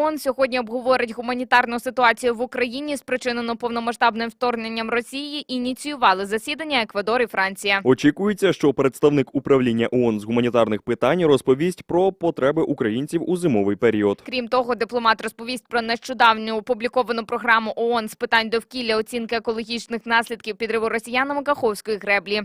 ООН сьогодні обговорить гуманітарну ситуацію в Україні, спричинену повномасштабним вторгненням Росії. Ініціювали засідання Еквадор і Франція. Очікується, що представник управління ООН з гуманітарних питань розповість про потреби українців у зимовий період. Крім того, дипломат розповість про нещодавню опубліковану програму ООН з питань довкілля оцінки екологічних наслідків підриву росіянами Каховської греблі.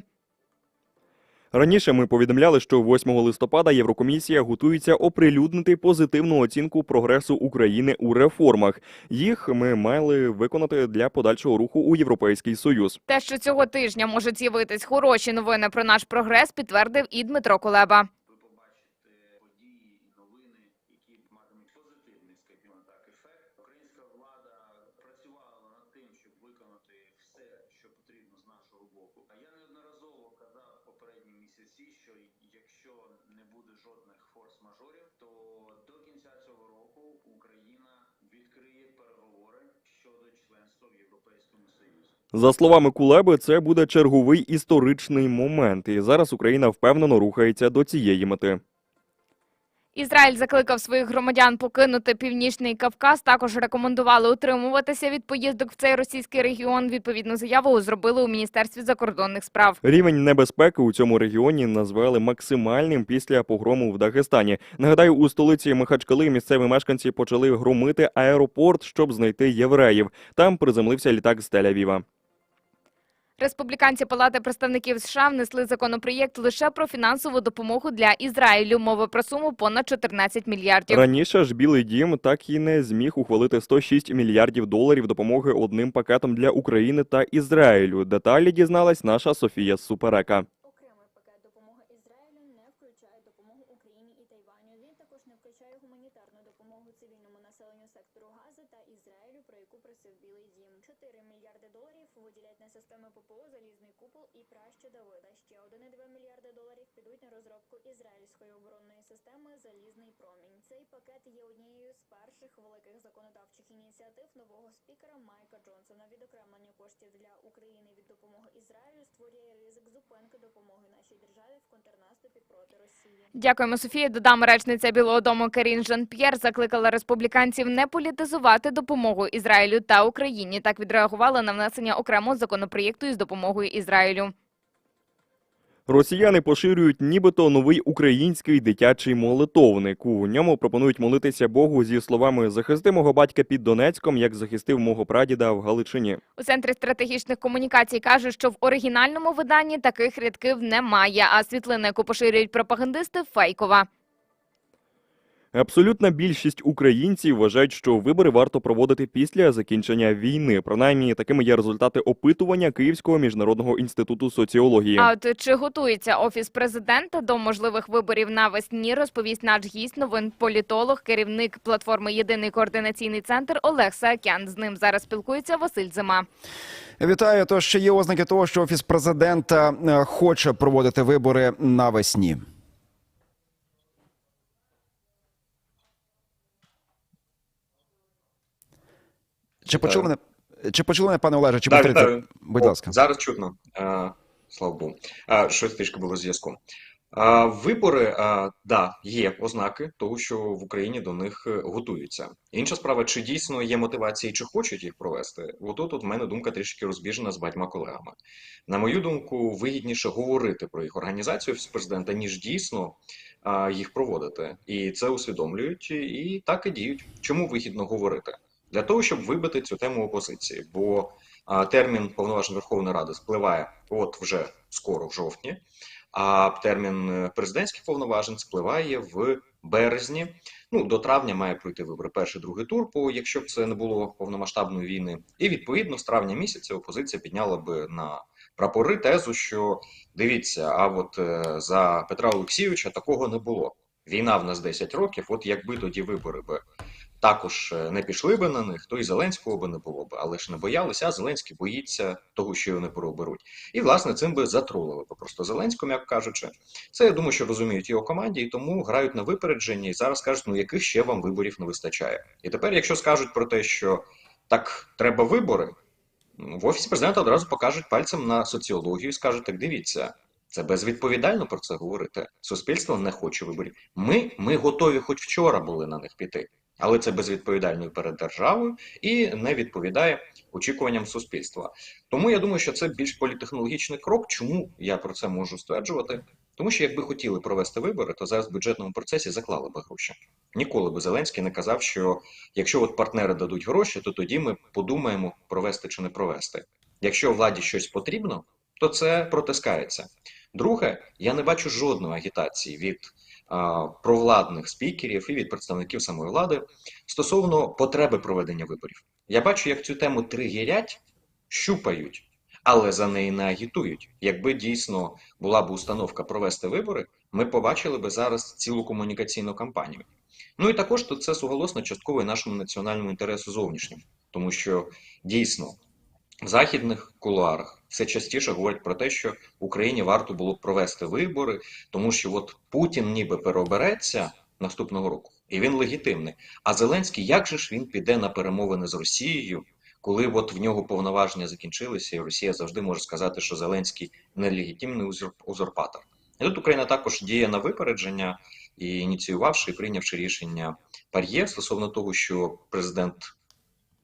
Раніше ми повідомляли, що 8 листопада Єврокомісія готується оприлюднити позитивну оцінку прогресу України у реформах. Їх ми мали виконати для подальшого руху у Європейський Союз. Те, що цього тижня можуть з'явитись хороші новини про наш прогрес, підтвердив і Дмитро Кулеба. ви побачите події і новини, які матимуть позитивний, скажімо так, ефект. Українська влада працювала над тим, щоб виконати все, що потрібно з нашого боку. А я неодноразово казав попередні місяці, що якщо не буде жодних форс-мажорів, то до кінця цього року Україна відкриє переговори щодо членства в Європейському Союзі. За словами Кулеби, це буде черговий історичний момент, і зараз Україна впевнено рухається до цієї мети. Ізраїль закликав своїх громадян покинути північний Кавказ. Також рекомендували утримуватися від поїздок в цей російський регіон. Відповідну заяву зробили у міністерстві закордонних справ. Рівень небезпеки у цьому регіоні назвали максимальним після погрому в Дагестані. Нагадаю, у столиці Махачкали місцеві мешканці почали громити аеропорт, щоб знайти євреїв. Там приземлився літак з Тель-Авіва. Республіканці Палати представників США внесли законопроєкт лише про фінансову допомогу для Ізраїлю. Мова про суму понад 14 мільярдів. Раніше ж Білий Дім так і не зміг ухвалити 106 мільярдів доларів допомоги одним пакетом для України та Ізраїлю. Деталі дізналась наша Софія Суперека. Окремий пакет допомоги Ізраїлю не включає допомогу Україні і Тайваню. Він також не включає гуманітарну допомогу цивільному населенню сектору Гази та Ізраїлю, про яку просив Білий Дім. 4 мільярди доларів виділять на системи ППО Залізний купол і праща Давида. Ще 1,2 мільярди доларів підуть на розробку ізраїльської оборонної системи Залізний промінь. Цей пакет є однією з перших великих законодавчих ініціатив нового спікера Майка Джонсона. Відокремлення коштів для України від допомоги Ізраїлю створює ризик зупинки допомоги нашій державі в контрнаступі проти Росії. Дякуємо, Софія. Додам речниця Білого Дому Карін Жан-П'єр закликала республіканців не політизувати допомогу Ізраїлю та Україні. Так відреагувала на внесення окремого законопроєкту із допомогою Ізраїлю. Росіяни поширюють нібито новий український дитячий молитовник. У ньому пропонують молитися Богу зі словами «Захисти мого батька під Донецьком, як захистив мого прадіда в Галичині». У центрі стратегічних комунікацій кажуть, що в оригінальному виданні таких рядків немає, а світлина, яку поширюють пропагандисти, фейкова. Абсолютна більшість українців вважають, що вибори варто проводити після закінчення війни. Принаймні, такими є результати опитування Київського міжнародного інституту соціології. А от чи готується офіс президента до можливих виборів навесні, розповість наш гість новин політолог, керівник платформи Єдиний координаційний центр Олег Саакян. З ним зараз спілкується Василь Зима. Вітаю. Тож ще є ознаки того, що офіс президента е, хоче проводити вибори навесні. Чи почули мене? Чи почули мене, пане Олеже? Чи Так, вітаю. Будь О, ласка. Зараз чутно. А, слава Богу. А, щось трішки було зв'язку. Вибори, да, є ознаки того, що в Україні до них е, готуються. Інша справа, чи дійсно є мотивація, чи хочуть їх провести? Отут от в мене думка трішки розбіжена з багатьма колегами. На мою думку, вигідніше говорити про їх організацію Офісу президента, ніж дійсно їх проводити. І це усвідомлюють, і так і діють. Чому вигідно говорити? Для того, щоб вибити цю тему опозиції, бо термін повноважень Верховної Ради спливає от вже скоро, в жовтні, а термін е, президентських повноважень спливає в березні. Ну, до травня має пройти вибори перший, другий тур, бо якщо б це не було повномасштабної війни. І відповідно з травня місяця опозиція підняла би на прапори тезу, що дивіться, а от е, за Петра Олексійовича такого не було. Війна в нас 10 років, от якби тоді вибори би також е, не пішли би на них, то і Зеленського би не було б, але ж не боялися, а Зеленський боїться того, що його не переоберуть. І, власне, цим би затролили би просто Зеленського, як кажучи. Це я думаю, що розуміють його команді, і тому грають на випередження і зараз кажуть, ну яких ще вам виборів не вистачає. І тепер, якщо скажуть про те, що так треба вибори, ну, в офісі президента одразу покажуть пальцем на соціологію і скажуть: так дивіться. Це безвідповідально про це говорити. Суспільство не хоче виборів. Ми, ми готові, хоч вчора були на них піти. Але це безвідповідально перед державою і не відповідає очікуванням суспільства. Тому я думаю, що це більш політехнологічний крок. Чому я про це можу стверджувати? Тому що якби хотіли провести вибори, то зараз в бюджетному процесі заклали би гроші. Ніколи би Зеленський не казав, що якщо от партнери дадуть гроші, то тоді ми подумаємо, провести чи не провести. Якщо владі щось потрібно, то це протискається. Друге, я не бачу жодної агітації від провладних спікерів і від представників самої влади стосовно потреби проведення виборів. Я бачу, як цю тему тригерять, щупають, але за неї не агітують. Якби дійсно була б установка провести вибори, ми побачили би зараз цілу комунікаційну кампанію. Ну і також тут це суголосно частково і нашому національному інтересу зовнішньому, тому що дійсно в західних кулуарах все частіше говорять про те, що Україні варто було б провести вибори, тому що от Путін ніби переобереться наступного року, і він легітимний. А Зеленський, як же ж він піде на перемовини з Росією, коли от в нього повноваження закінчилися, і Росія завжди може сказати, що Зеленський нелегітимний узур- узурпатор. І тут Україна також діє на випередження і ініціювавши і прийнявши рішення Пар'є стосовно того, що президент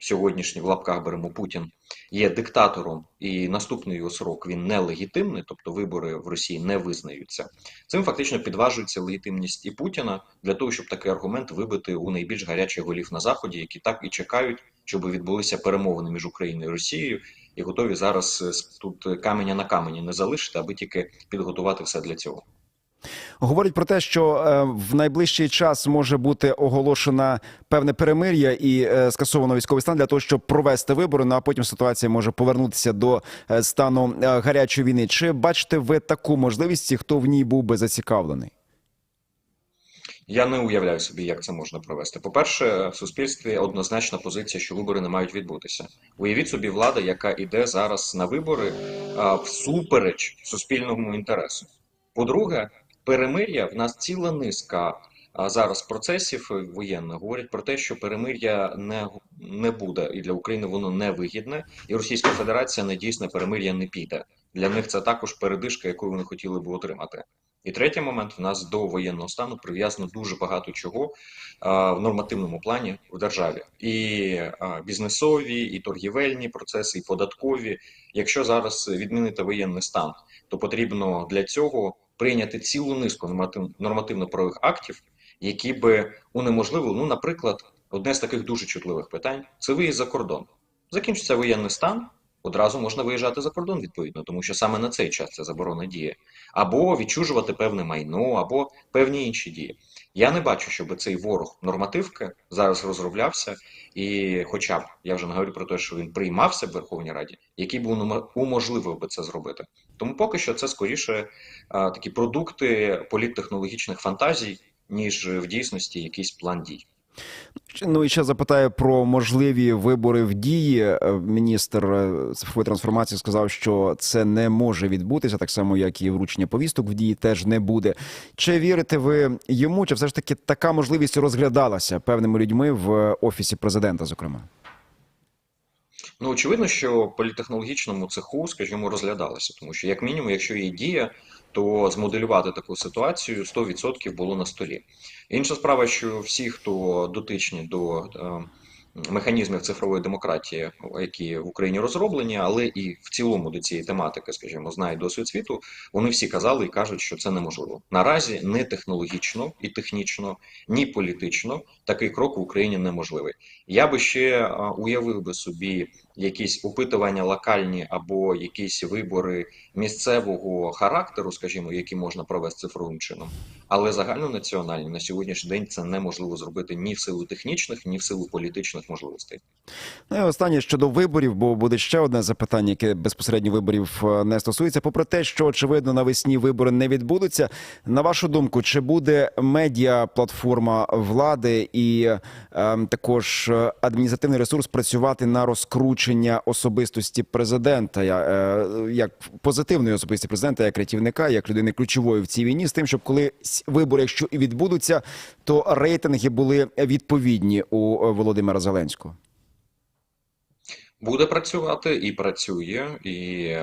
сьогоднішній в лапках беремо Путін є диктатором, і наступний його срок він нелегітимний, тобто вибори в Росії не визнаються. Цим фактично підважується легітимність і Путіна для того, щоб такий аргумент вибити у найбільш гарячих голів на заході, які так і чекають, щоб відбулися перемовини між Україною і Росією, і готові зараз е, тут каменя на камені не залишити, аби тільки підготувати все для цього. Говорять про те, що е, в найближчий час може бути оголошена певне перемир'я і е, скасовано військовий стан для того, щоб провести вибори. Ну а потім ситуація може повернутися до е, стану гарячої війни. Чи бачите ви таку можливість, і хто в ній був би зацікавлений? Я не уявляю собі, як це можна провести. По-перше, в суспільстві однозначна позиція, що вибори не мають відбутися. Уявіть собі влада, яка іде зараз на вибори всупереч суспільному інтересу. По-друге, перемир'я в нас ціла низка зараз процесів е, воєнних говорять про те, що перемир'я не, не буде, і для України воно не вигідне, і Російська Федерація на дійсне перемир'я не піде. Для них це також передишка, яку вони хотіли би отримати. І третій момент в нас до воєнного стану прив'язано дуже багато чого а, в нормативному плані в державі. І а, бізнесові, і торгівельні процеси, і податкові. Якщо зараз відмінити воєнний стан, то потрібно для цього прийняти цілу низку нормативно-правових актів, які би унеможливили, ну, наприклад, одне з таких дуже чутливих питань це виїзд за кордон. Закінчиться воєнний стан. Одразу можна виїжджати за кордон відповідно, тому що саме на цей час ця заборона діє, або відчужувати певне майно, або певні інші дії. Я не бачу, щоб цей ворог нормативки зараз розроблявся, і, хоча б я вже не говорю про те, що він приймався в Верховній Раді, який би уможливив би це зробити. Тому поки що це скоріше а, такі продукти політтехнологічних фантазій, ніж в дійсності якийсь план дій. Ну і ще запитаю про можливі вибори в дії. Е, Міністр е, цифрової трансформації сказав, що це не може відбутися, так само як і вручення повісток в дії теж не буде. Чи вірите ви йому? Чи все ж таки така можливість розглядалася певними людьми в офісі президента? Зокрема, Ну, очевидно, що політехнологічному цеху, скажімо, розглядалося, тому що, як мінімум, якщо є дія, то змоделювати таку ситуацію 100% було на столі. Інша справа, що всі, хто дотичні до е, механізмів цифрової демократії, які в Україні розроблені, але і в цілому до цієї тематики, скажімо, знають досвід світу, вони всі казали і кажуть, що це неможливо. Наразі не технологічно і технічно, ні політично такий крок в Україні неможливий. Я би ще е, уявив би собі якісь опитування локальні або якісь вибори місцевого характеру, скажімо, які можна провести цифровим чином, але загальнонаціональні на сьогоднішній день це неможливо зробити ні в силу технічних, ні в силу політичних можливостей. ну і останнє щодо виборів, бо буде ще одне запитання, яке безпосередньо виборів е, не стосується. Попри те, що очевидно навесні вибори не відбудуться. На вашу думку, чи буде медіа платформа влади і е, також адміністративний ресурс працювати на розкручення особистості президента, е, як позитивної особисті президента, як рятівника, як людини ключової в цій війні, з тим, щоб коли вибори, якщо і відбудуться, то рейтинги були відповідні у е, Володимира Зеленського. Буде працювати і працює, і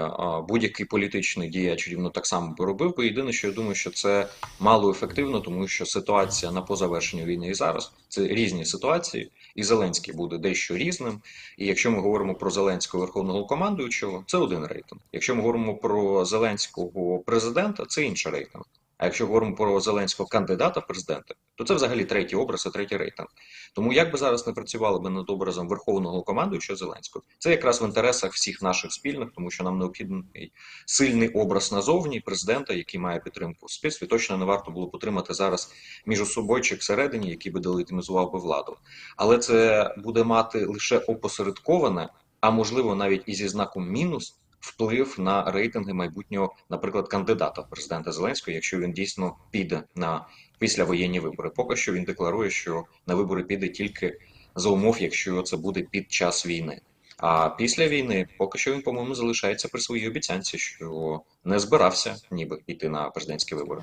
будь-який політичний діяч рівно так само би робив. би. Єдине, що я думаю, що це мало ефективно, тому що ситуація на позавершенню війни і зараз це різні ситуації, і Зеленський буде дещо різним. І якщо ми говоримо про Зеленського верховного командуючого, це один рейтинг. Якщо ми говоримо про Зеленського президента, це інший рейтинг. А якщо говоримо про Зеленського кандидата в президенти, то це взагалі третій образ і третій рейтинг. Тому як би зараз не працювали би над образом верховного командуючого Зеленського, це якраз в інтересах всіх наших спільних, тому що нам необхідний сильний образ назовні президента, який має підтримку в суспільстві. Точно не варто було б отримати зараз міжособойчик всередині, який би делегітимізував би владу. Але це буде мати лише опосередковане, а можливо навіть і зі знаком мінус. Вплив на рейтинги майбутнього, наприклад, кандидата в президента Зеленського, якщо він дійсно піде на післявоєнні вибори. Поки що він декларує, що на вибори піде тільки за умов, якщо це буде під час війни. А після війни, поки що він, по-моєму, залишається при своїй обіцянці, що не збирався ніби йти на президентські вибори.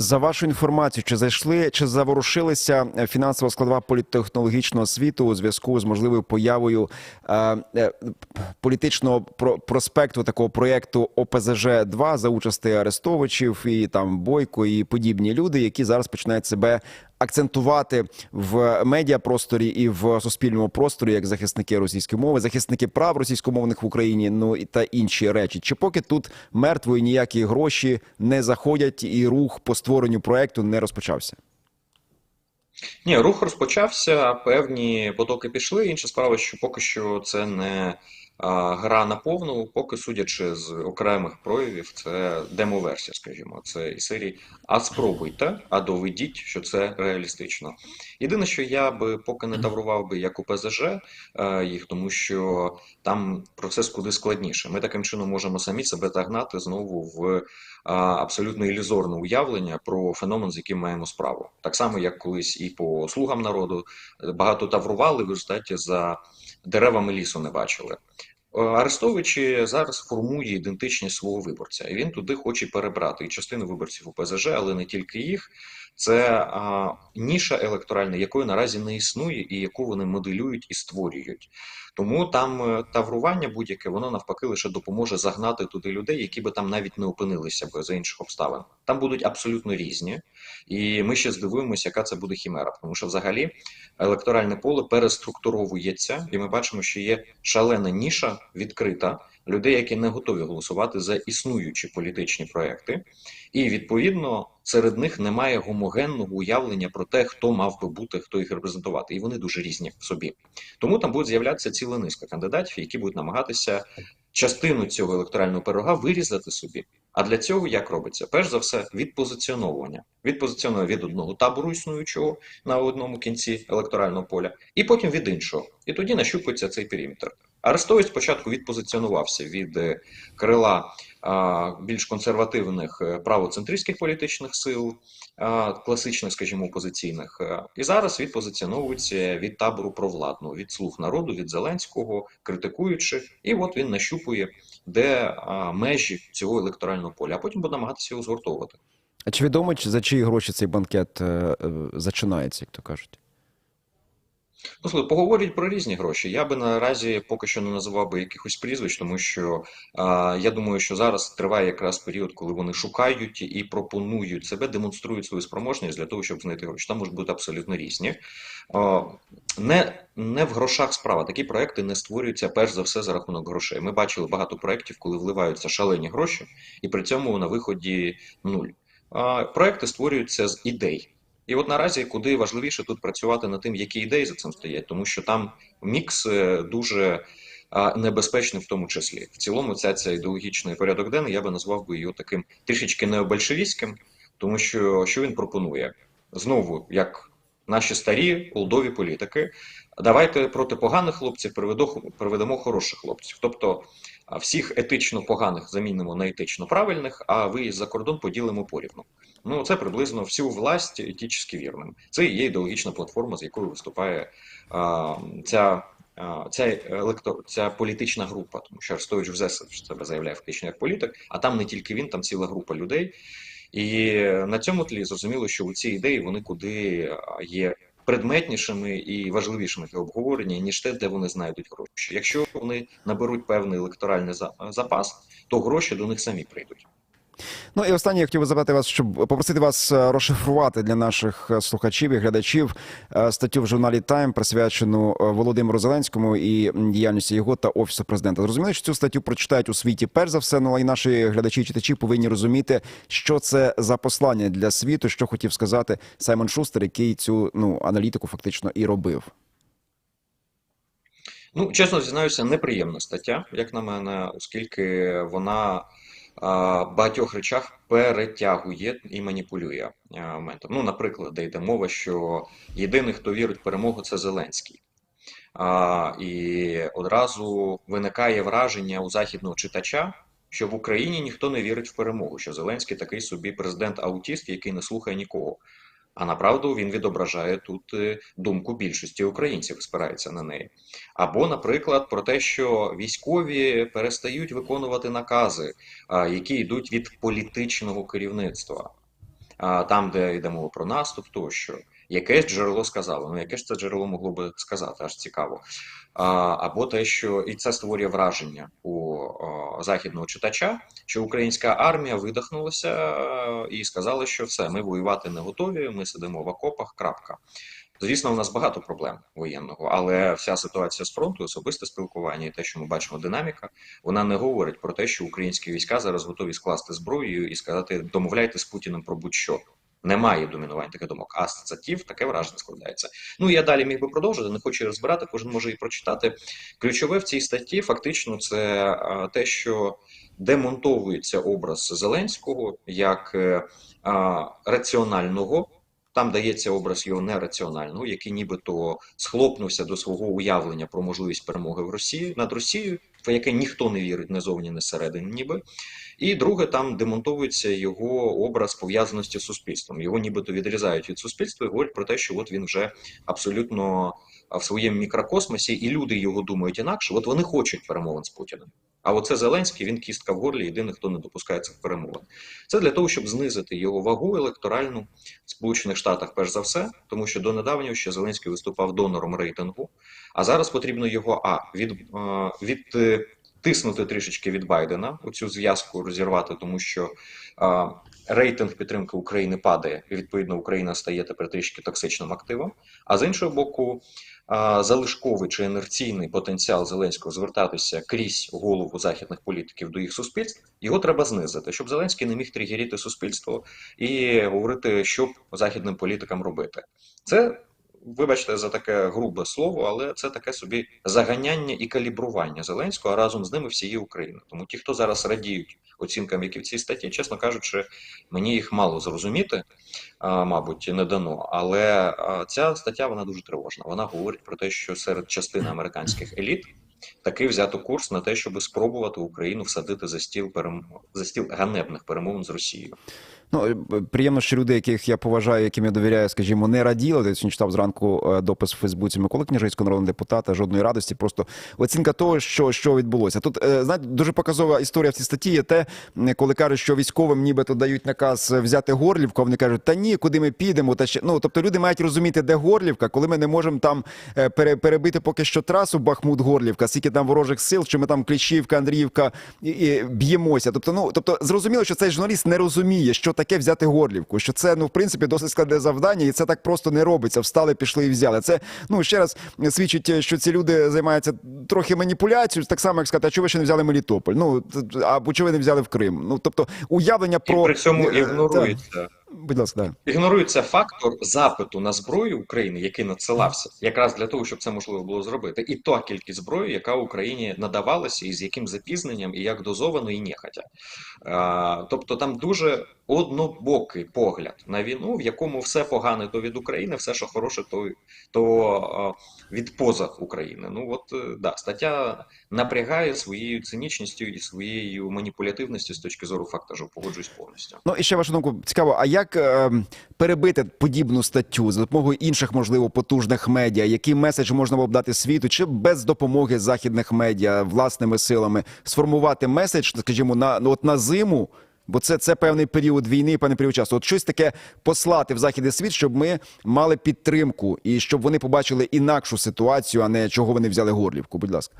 За вашу інформацію, чи зайшли, чи заворушилися е, фінансова складова політтехнологічного світу у зв'язку з можливою появою е, е, політичного про- проспекту такого проєкту ОПЗЖ 2 за участі Арестовичів і там Бойко і подібні люди, які зараз починають себе акцентувати в медіапросторі і в суспільному просторі як захисники російської мови, захисники прав російськомовних в Україні, ну і та інші речі. Чи поки тут мертвої ніякі гроші не заходять, і рух по створенню проекту не розпочався? Ні, рух розпочався, певні потоки пішли. Інша справа, що поки що це не гра на повну, поки судячи з окремих проявів, це демо-версія, скажімо, це із серії А спробуйте, а доведіть, що це реалістично. Єдине, що я би поки не таврував би як у ПЗЖ е, їх, тому що там процес куди складніше. Ми таким чином можемо самі себе загнати знову в абсолютно ілюзорне уявлення про феномен, з яким маємо справу. Так само, як колись і по слугам народу е, багато таврували, в результаті за деревами лісу не бачили. Е, Арестовичі зараз формує ідентичність свого виборця, і він туди хоче перебрати і частину виборців у ПЗЖ, але не тільки їх. Це а, ніша електоральна, якої наразі не існує, і яку вони моделюють і створюють. Тому там е, таврування будь-яке, воно навпаки лише допоможе загнати туди людей, які би там навіть не опинилися б за інших обставин. Там будуть абсолютно різні, і ми ще здивуємося, яка це буде хімера. Тому що взагалі електоральне поле переструктуровується, і ми бачимо, що є шалена ніша відкрита людей, які не готові голосувати за існуючі політичні проекти, і відповідно серед них немає гомогенного уявлення про те, хто мав би бути, хто їх репрезентувати, і вони дуже різні в собі. Тому там буде з'являтися ціла низка кандидатів, які будуть намагатися частину цього електорального пирога вирізати собі. А для цього як робиться? Перш за все, відпозиціоновування. Відпозиціонує від одного табору існуючого на одному кінці електорального поля, і потім від іншого. І тоді нащупується цей периметр. Арестович спочатку відпозиціонувався від е, крила більш консервативних е, правоцентристських політичних сил, класичних, скажімо, опозиційних. Е, І зараз відпозиціоновується від табору провладного, від слуг народу, від Зеленського, критикуючи, і от він нащупує, де межі цього електорального поля, а потім буде намагатися його згуртовувати. А чи відомо, за чиї гроші цей банкет зачинається, як то кажуть? Ну, поговорять про різні гроші. Я би наразі поки що не називав би якихось прізвищ, тому що а, я думаю, що зараз триває якраз період, коли вони шукають і пропонують себе, демонструють свою спроможність для того, щоб знайти гроші. Там можуть бути абсолютно різні. А, не, не в грошах справа. Такі проекти не створюються перш за все за рахунок грошей. Ми бачили багато проєктів, коли вливаються шалені гроші, і при цьому на виході нуль. Проекти створюються з ідей. І от наразі куди важливіше тут працювати над тим, які ідеї за цим стоять, тому що там мікс е, дуже небезпечний в тому числі. В цілому, ця ця ідеологічний порядок денний, я би назвав би його таким трішечки необольшевістським, тому що що він пропонує знову, як наші старі олдові політики, давайте проти поганих хлопців приведемо хороших хлопців. Тобто всіх етично поганих замінимо на етично правильних, а виїзд за кордон поділимо порівну. Ну, це приблизно всю власть етично вірним. Це є ідеологічна платформа, з якою виступає а, ця, ця, електор, ця політична група, тому що Арестович вже себе заявляє фактично як політик, а там не тільки він, там ціла група людей. І на цьому тлі зрозуміло, що у ці ідеї вони куди є предметнішими і важливішими для обговорення, ніж те, де вони знайдуть гроші. Якщо вони наберуть певний електоральний за- запас, то гроші до них самі прийдуть. Ну і останнє я хотів би запитати вас, щоб попросити вас е, розшифрувати для наших е, слухачів і глядачів е, статтю в журналі Тайм, присвячену Володимиру Зеленському і діяльності його та офісу президента. Зрозуміло, що цю статтю прочитають у світі перш за все. Ну і наші глядачі і читачі повинні розуміти, що це за послання для світу, що хотів сказати Саймон Шустер, який цю ну аналітику фактично і робив. Ну, чесно зізнаюся, неприємна стаття, як на мене, оскільки вона багатьох речах перетягує і маніпулює моментом. Ну, наприклад, де йде мова, що єдиний, хто вірить в перемогу, це Зеленський. А, і одразу виникає враження у західного читача, що в Україні ніхто не вірить в перемогу, що Зеленський такий собі президент-аутіст, який не слухає нікого. А направду він відображає тут е, думку більшості українців, спирається на неї. Або, наприклад, про те, що військові перестають виконувати накази, які йдуть від політичного керівництва, там, де йде мова про наступ, тощо. Якесь джерело сказало. Ну, яке ж це джерело могло би сказати, аж цікаво. Або те, що і це створює враження у західного читача, що українська армія видихнулася е, і сказала, що все, ми воювати не готові, ми сидимо в окопах. Крапка. Звісно, у нас багато проблем воєнного, але вся ситуація з фронту, особисте спілкування і те, що ми бачимо, динаміка, вона не говорить про те, що українські війська зараз готові скласти зброю і сказати домовляйте з Путіним про будь-що. Немає домінувань таких думок. А з таке враження складається. Ну я далі міг би продовжити, не хочу розбирати, кожен може і прочитати. Ключове в цій статті фактично це те, що демонтовується образ Зеленського як е, раціонального. Там дається образ його нераціонального, який нібито схлопнувся до свого уявлення про можливість перемоги в Росії над Росією, в яке ніхто не вірить не зовні, не зсередини, ніби. І друге, там демонтується його образ пов'язаності з суспільством. Його нібито відрізають від суспільства і говорять про те, що от він вже абсолютно в своєму мікрокосмосі, і люди його думають інакше. От вони хочуть перемовин з Путіним. А оце Зеленський, він кістка в горлі, єдиний, хто не допускається в перемовин. Це для того, щоб знизити його вагу електоральну в Сполучених Штатах, перш за все, тому що до недавнього ще Зеленський виступав донором рейтингу. А зараз потрібно його а від, від е, тиснути трішечки від Байдена оцю зв'язку розірвати, тому що е, рейтинг підтримки України падає, і відповідно Україна стає тепер трішки токсичним активом. А з іншого боку, залишковий чи інерційний потенціал Зеленського звертатися крізь голову західних політиків до їх суспільств, його треба знизити, щоб Зеленський не міг тригеріти суспільство і говорити, що західним політикам робити. Це Вибачте за таке грубе слово, але це таке собі заганяння і калібрування Зеленського разом з ними всієї України. Тому ті, хто зараз радіють оцінкам, які в цій статті, чесно кажучи, мені їх мало зрозуміти, мабуть, не дано. Але ця стаття вона дуже тривожна. Вона говорить про те, що серед частини американських еліт таки взято курс на те, щоб спробувати Україну всадити за стіл перем... за стіл ганебних перемовин з Росією. Ну е, приємно, що люди, яких я поважаю, яким я довіряю, скажімо, не раділи. Я сьогодні читав зранку е, допис в Фейсбуці Миколи Княжицького народного депутата. Жодної радості, просто оцінка того, що, що відбулося. Тут е, знаєте, дуже показова історія в цій статті. Є те, коли кажуть, що військовим нібито дають наказ взяти Горлівку. Вони кажуть, та ні, куди ми підемо? Та ще ну тобто люди мають розуміти, де Горлівка, коли ми не можемо там перебити поки що трасу Бахмут-Горлівка, скільки там ворожих сил, що ми там Кліщівка, Андріївка і, і б'ємося. Тобто, ну тобто, зрозуміло, що цей журналіст не розуміє, що таке взяти Горлівку, що це ну в принципі досить складне завдання, і це так просто не робиться. Встали, пішли і взяли. Це ну ще раз свідчить, що ці люди займаються трохи маніпуляцією, так само як сказати, а чого ви ще не взяли Мелітополь? Ну а або чого ви не взяли в Крим? Ну тобто уявлення І про при цьому Е, е, ігнорується. Будь ласка, да. Ігнорується фактор запиту на зброю України, який надсилався, якраз для того, щоб це можливо було зробити, і та кількість зброї, яка Україні надавалася, і з яким запізненням, і як дозовано, і нехатя. А, тобто там дуже однобокий погляд на війну, в якому все погане то від України, все, що хороше, то, то від поза України. Ну от е, да, стаття напрягає своєю цинічністю і своєю маніпулятивністю з точки зору фактажу. Погоджуюсь повністю. Ну і ще вашу думку цікаво. А як е, перебити подібну статтю за допомогою інших, можливо, потужних медіа? Який меседж можна було б дати світу, чи без допомоги західних медіа власними силами сформувати меседж, скажімо, на ну, от на зиму? Бо це, це певний період війни, певний період часу. От щось таке послати в західний світ, щоб ми мали підтримку і щоб вони побачили інакшу ситуацію, а не чого вони взяли горлівку. Будь ласка.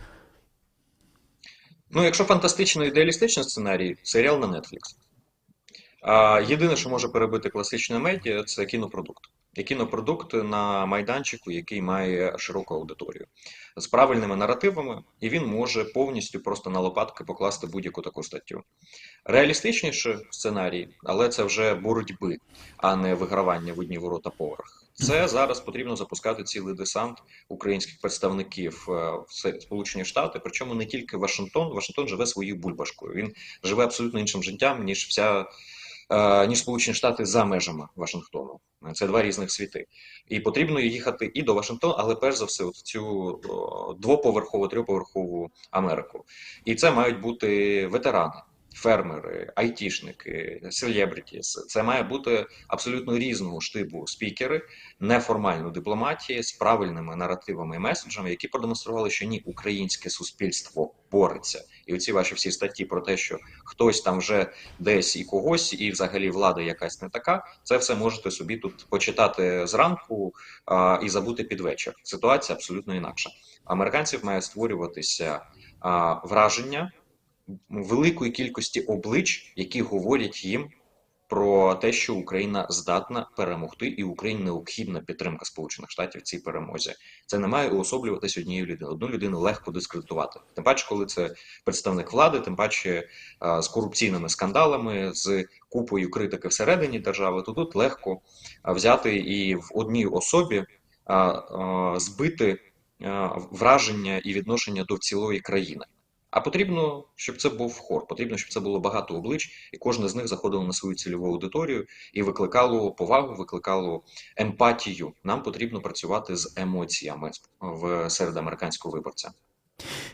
Ну, якщо фантастично ідеалістичний сценарій, серіал на Netflix. А єдине, що може перебити класичне медіа, це кінопродукт. І кінопродукт на майданчику, який має широку аудиторію з правильними наративами, і він може повністю просто на лопатки покласти будь-яку таку статтю. Реалістичніше сценарій, але це вже боротьби, а не вигравання в одні ворота поверх. Це зараз потрібно запускати цілий десант українських представників е, в Сполучені Штати, причому не тільки Вашингтон. Вашингтон живе своєю бульбашкою. Він живе абсолютно іншим життям, ніж вся ніж Сполучені Штати за межами Вашингтону. Це два різних світи. І потрібно їхати і до Вашингтона, але перш за все, в цю двоповерхову, трьохповерхову Америку. І це мають бути ветерани. Фермери, айтішники, селебритіс. Це має бути абсолютно різного штибу спікери, неформальну дипломатії з правильними наративами і меседжами, які продемонстрували, що ні, українське суспільство бореться. І оці ваші всі статті про те, що хтось там вже десь і когось, і взагалі влада якась не така. Це все можете собі тут почитати зранку а, і забути під вечір. Ситуація абсолютно інакша. Американців має створюватися а, враження великої кількості облич, які говорять їм про те, що Україна здатна перемогти, і Україні необхідна підтримка Сполучених Штатів в цій перемозі. Це не має уособлюватись однією людиною. Одну людину легко дискредитувати. Тим паче, коли це представник влади, тим паче з корупційними скандалами, з купою критики всередині держави, то тут легко взяти і в одній особі а, збити враження і відношення до цілої країни. А потрібно, щоб це був хор, потрібно, щоб це було багато облич, і кожне з них заходило на свою цільову аудиторію і викликало повагу, викликало емпатію. Нам потрібно працювати з емоціями в серед американського виборця.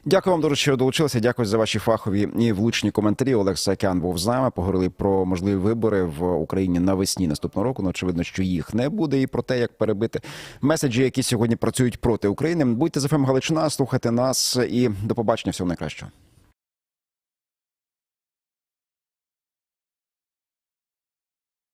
Дякую вам дуже, що долучилися. Дякую за ваші фахові і влучні коментарі. Олег Сакян був з нами. Поговорили про можливі вибори в Україні навесні наступного року. Ну, очевидно, що їх не буде, і про те, як перебити меседжі, які сьогодні працюють проти України. Будьте за ФМ Галичина, слухайте нас і до побачення. Всього найкращого.